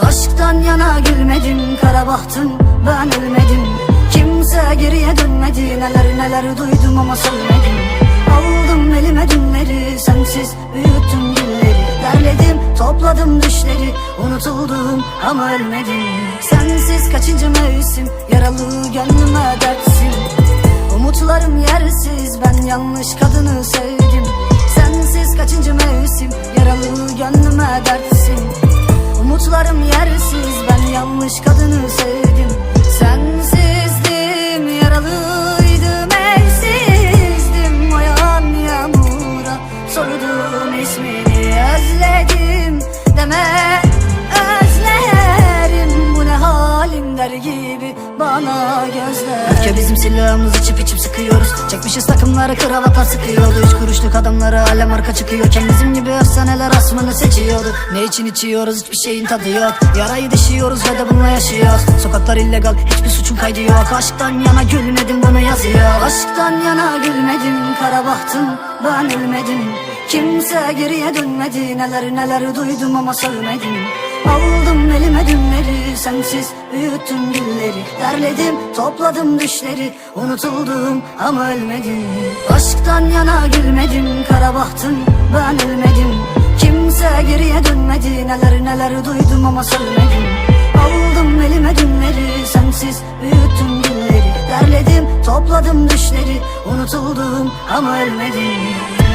Aşktan yana gülmedim kara bahtım ben ölmedim. Kimse geriye dönmedi neler neler duydum ama söylemedim Aldım elime dünleri sensiz büyüttüm gülleri Derledim topladım düşleri unutuldum ama ölmedim. Sensiz kaçıncı mevsim yaralı gönlüme dertsin. Umutlarım yersiz ben yanlış kadını sevdim. Sensiz kaçıncı mevsim yaralı gönlüme dertsin Umutlarım yersiz ben yanlış kadını sevdim der gibi bana gözler. Öfke bizim silahımız içip içip sıkıyoruz. Çekmişiz takımları kravatlar sıkıyordu. Üç kuruşluk adamlara alem arka çıkıyorken Bizim gibi efsaneler asmını seçiyordu. Ne için içiyoruz? Hiçbir şeyin tadı yok. Yarayı dişiyoruz ve de bununla yaşıyoruz Sokaklar illegal hiçbir suçun kaydı yok. Aşktan yana gülmedim bunu yazıyor. Aşktan yana gülmedim kara bahtım ben ölmedim. Kimse geriye dönmedi. Neler neler duydum ama dünleri sensiz büyüttüm gülleri Derledim topladım düşleri. Unutuldum ama ölmedim. Aşktan yana gülmedim kara bahtım ben ölmedim. Kimse geriye dönmedi neler neler duydum ama söylemedim Aldım elime dünleri sensiz büyüttüm gülleri. Derledim topladım düşleri. Unutuldum ama ölmedim